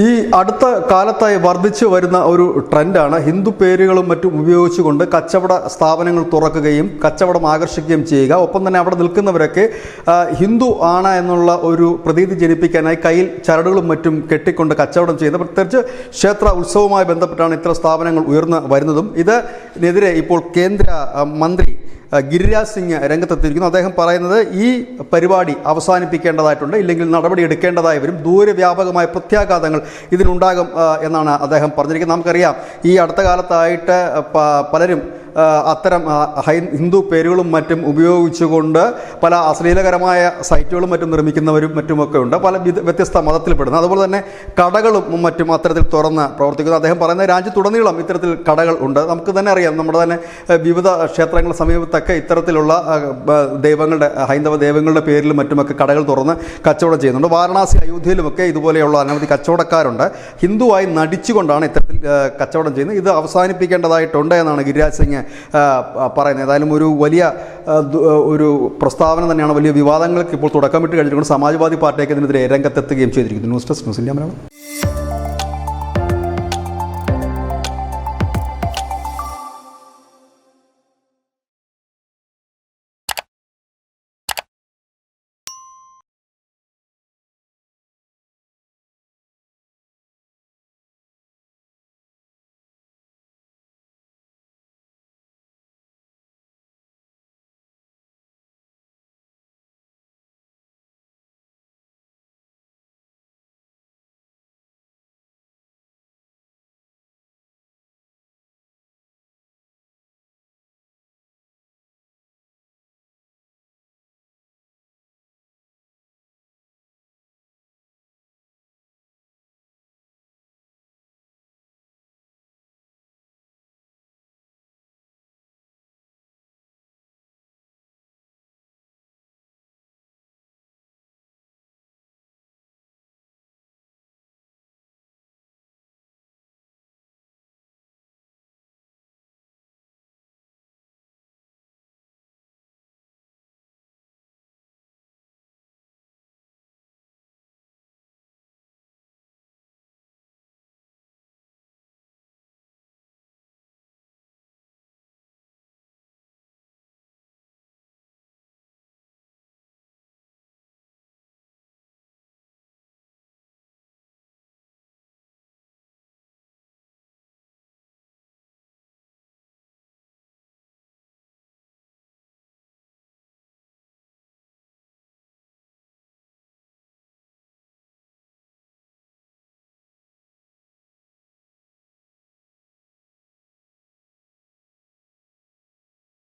ഈ അടുത്ത കാലത്തായി വർദ്ധിച്ചു വരുന്ന ഒരു ട്രെൻഡാണ് ഹിന്ദു പേരുകളും മറ്റും ഉപയോഗിച്ചുകൊണ്ട് കച്ചവട സ്ഥാപനങ്ങൾ തുറക്കുകയും കച്ചവടം ആകർഷിക്കുകയും ചെയ്യുക. ഒപ്പം തന്നെ അവിടെ നിൽക്കുന്നവരൊക്കെ ഹിന്ദു ആണ് എന്നുള്ള ഒരു പ്രതീതി ജനിപ്പിക്കാനായി കയ്യിൽ ചരടുകളും മറ്റും കെട്ടിക്കൊണ്ട് കച്ചവടം ചെയ്യുന്ന പ്രത്യേകിച്ച് ക്ഷേത്ര ഉത്സവവുമായി ബന്ധപ്പെട്ടാണ് ഇത്തരം സ്ഥാപനങ്ങൾ ഉയർന്നു വരുന്നതും. ഇതിനെതിരെ ഇപ്പോൾ കേന്ദ്ര മന്ത്രി ഗിരിരാജ് സിംഗ് രംഗത്തെത്തിയിരിക്കുന്നു. അദ്ദേഹം പറയുന്നത് ഈ പരിപാടി അവസാനിപ്പിക്കേണ്ടതായിട്ടുണ്ട് ഇല്ലെങ്കിൽ നടപടി എടുക്കേണ്ടതായി വരും ദൂരവ്യാപകമായ പ്രത്യാഘാതങ്ങൾ ഇതിനുണ്ടാകും എന്നാണ് അദ്ദേഹം പറഞ്ഞിരിക്കുന്നത്. നമുക്കറിയാം ഈ അടുത്ത കാലത്തായിട്ട് പലരും അത്തരം ഹിന്ദു പേരുകളും മറ്റും ഉപയോഗിച്ചുകൊണ്ട് പല അശ്ലീലകരമായ സൈറ്റുകളും മറ്റും നിർമ്മിക്കുന്നവരും മറ്റുമൊക്കെ ഉണ്ട്. പല വ്യത്യസ്ത മതത്തിൽപ്പെടുന്നു. അതുപോലെ തന്നെ കടകളും മറ്റും അത്തരത്തിൽ തുറന്ന് പ്രവർത്തിക്കുന്നു. അദ്ദേഹം പറയുന്ന രാജ്യത്തുടനീളം ഇത്തരത്തിൽ കടകൾ ഉണ്ട്. നമുക്ക് തന്നെ അറിയാം നമ്മുടെ തന്നെ വിവിധ ക്ഷേത്രങ്ങളുടെ സമീപത്തൊക്കെ ഇത്തരത്തിലുള്ള ദൈവങ്ങളുടെ ഹൈന്ദവ ദൈവങ്ങളുടെ പേരിലും മറ്റുമൊക്കെ കടകൾ തുറന്ന് കച്ചവടം ചെയ്യുന്നുണ്ട്. വാരണാസി അയോധ്യയിലുമൊക്കെ ഇതുപോലെയുള്ള അനവധി കച്ചവടക്കാരുണ്ട്. ഹിന്ദുവായി നടിച്ചുകൊണ്ടാണ് ഇത്തരത്തിൽ കച്ചവടം ചെയ്യുന്നത് ഇത് അവസാനിപ്പിക്കേണ്ടതായിട്ടുണ്ട് എന്നാണ് ഗിരിരാജ് സിംഗ് പറയുന്നത്. ഏതായാലും ഒരു വലിയ ഒരു പ്രസ്താവന തന്നെയാണ്. വലിയ വിവാദങ്ങൾക്ക് ഇപ്പോൾ തുടക്കമിട്ട് കഴിഞ്ഞിട്ടുണ്ട് സമാജ്വാദി പാർട്ടിയൊക്കെ ഇതിനെതിരെ രംഗത്തെത്തുകയും ചെയ്തിരിക്കുന്നു. News desk news India Malayalam.